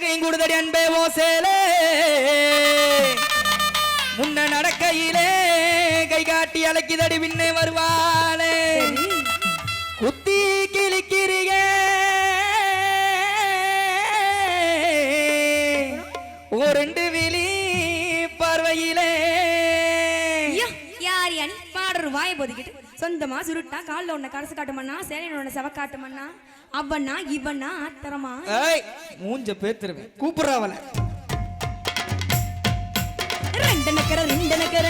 கையும் கூடுதடி அன்பே ஓசேலே. முன்ன நடக்கையிலே கை காட்டி அழைக்குதடி பின்னே வருவாளே. குத்தி கிழிக்கிறீங்க. ஓ ரெண்டு யானி பாடுற வாயை போதிக்கிட்டு. சொந்தமா சுருட்டா காலில் ஒன்ன கரசு காட்டுமண்ணா சேலையில ஒன்ன செவ காட்டுமண்ணா அவனா இவனா ஆத்தரமா ஏய் மூஞ்ச பேத்துருவேன். கூப்பிடுறாவல ரெண்டு நக்கர ரெண்டு நக்கர.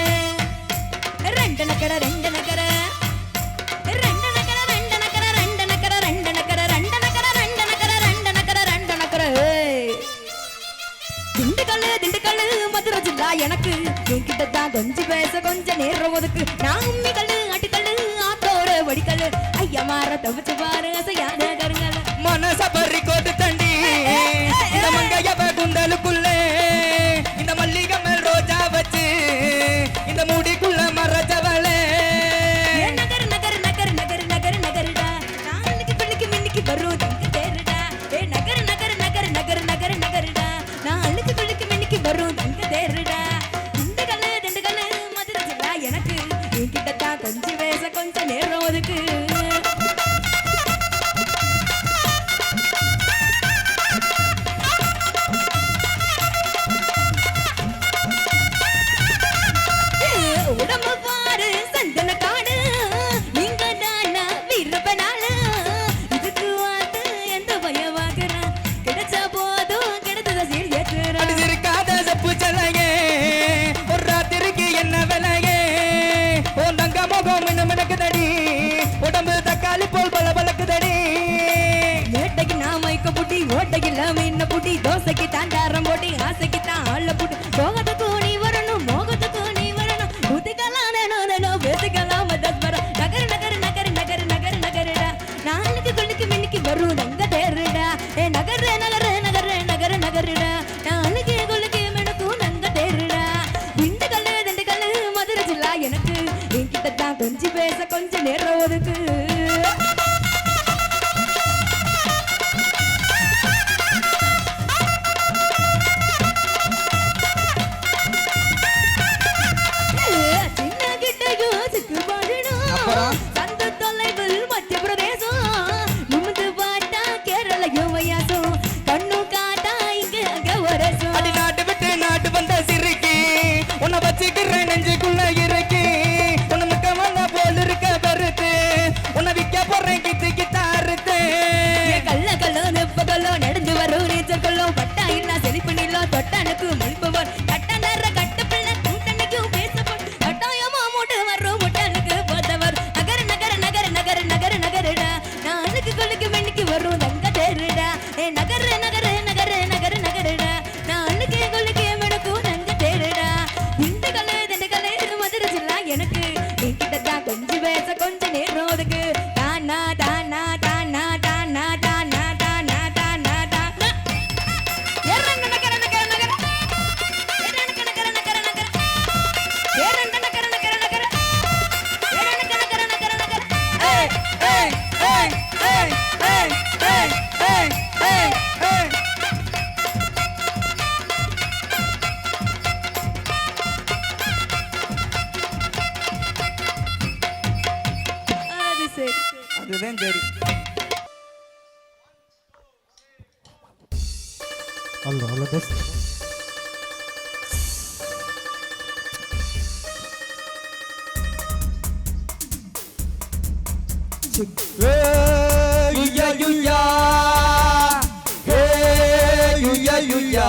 ரெண்டு நக்கர ரெண்டு நக்கர. மதுரை எனக்கு உன்கிட்ட தான் கொஞ்சம் பேச கொஞ்சம் நேரம் ஒதுக்கு. நான் உம்மி கல்லு அட்டுக்கல்லு ஆத்தோர வடிக்கல்லு ஐயா மாற தவிச்சு பாரு அசையாத ஓட்டைக்கு இல்லாம என்ன புட்டி? தோசைக்கு தான் தாரம் போட்டி ஆசைக்கு தான் ஆள புட்டி. போகத்துக்கு நீ வரணும் மோகத்துக்கு நீ வரணும். புத்திக்கலாம் நேனோ பேசிக்கலாம் மதஸ்வரம் நகர் நகர் நகர் நகர் நகர் நகரடா. நாளைக்கு கொள்ளுக்கு மின்னுக்கு வரும் நங்க தேருடா. ஏ நகர் நகர் நகர் நகர் நகருடா. நாளைக்கு கொள்ளுக்கு மினுக்கும் நங்க தேருடா. திண்டுக்கல்லு திண்டுக்கல்லு மதுரை ஜில்லா எனக்கு. என்கிட்ட தான் கொஞ்சம் பேச கொஞ்சம் நேரம் ஒதுக்கு. Nagar Nagar Nagar. seven derim. Allah Allah dost. Hey yuya yuya Hey yuya yuya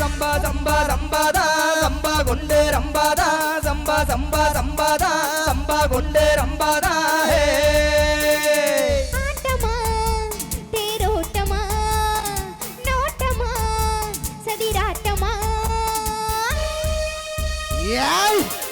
Samba Samba సంబాదా Samba గుండే రంబాదా Samba Samba సంబాదా Samba గుండే రంబాదా హే Yeah!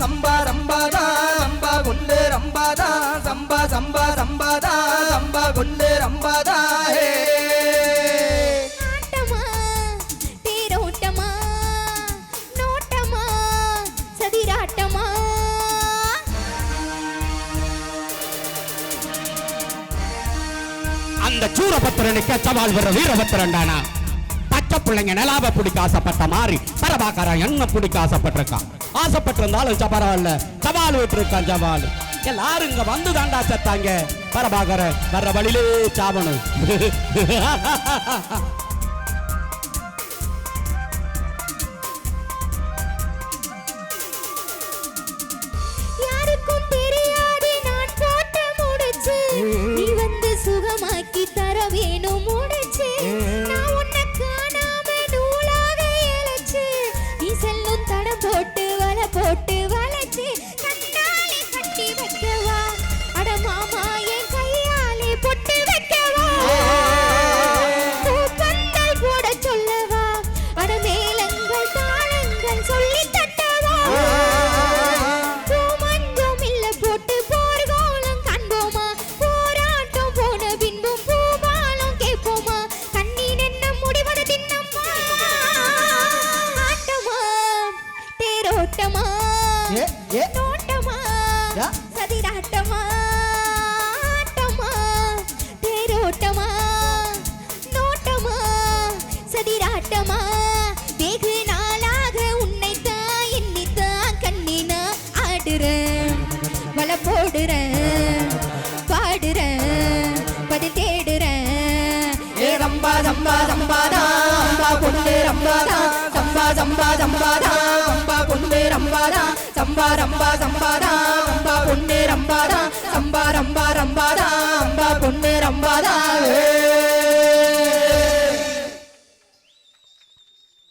சம்பா ரம்பாதா சம்பா கொண்டு ரம்பாதா சம்பா சம்பா சம்பாதா சம்பா கொண்டு ரம்பாதா ஹே. ஆட்டமா தேரோட்டமா நோட்டமா சதிராட்டமா. அந்த சூரபத்திரனுக்கு சவால் வர வீரபத்திரன்டானா பச்சை பிள்ளைங்க நிலாவை பிடிக்க ஆசைப்பட்ட மாதிரி பரபாக்கரன் என்ன பிடிக்க ஆசைப்பட்டிருக்கான் ஆசைப்பட்டிருந்தாலும் பரவாயில்ல. சவால் விட்டுருக்கான் சவால். எல்லாரும் இங்க வந்து தாண்டா செத்தாங்க. பரபாகர வர்ற வழியிலே சாவணும். ரம்பாதா சம்பா சம்பா சம்பாதா சம்பா பொண்ணு ரம்பாதா சம்பா ரம்பா சம்பாதா சம்பா பொண்ணு ரம்பாதா சம்பா ரம்பா ரம்பாதா அம்பா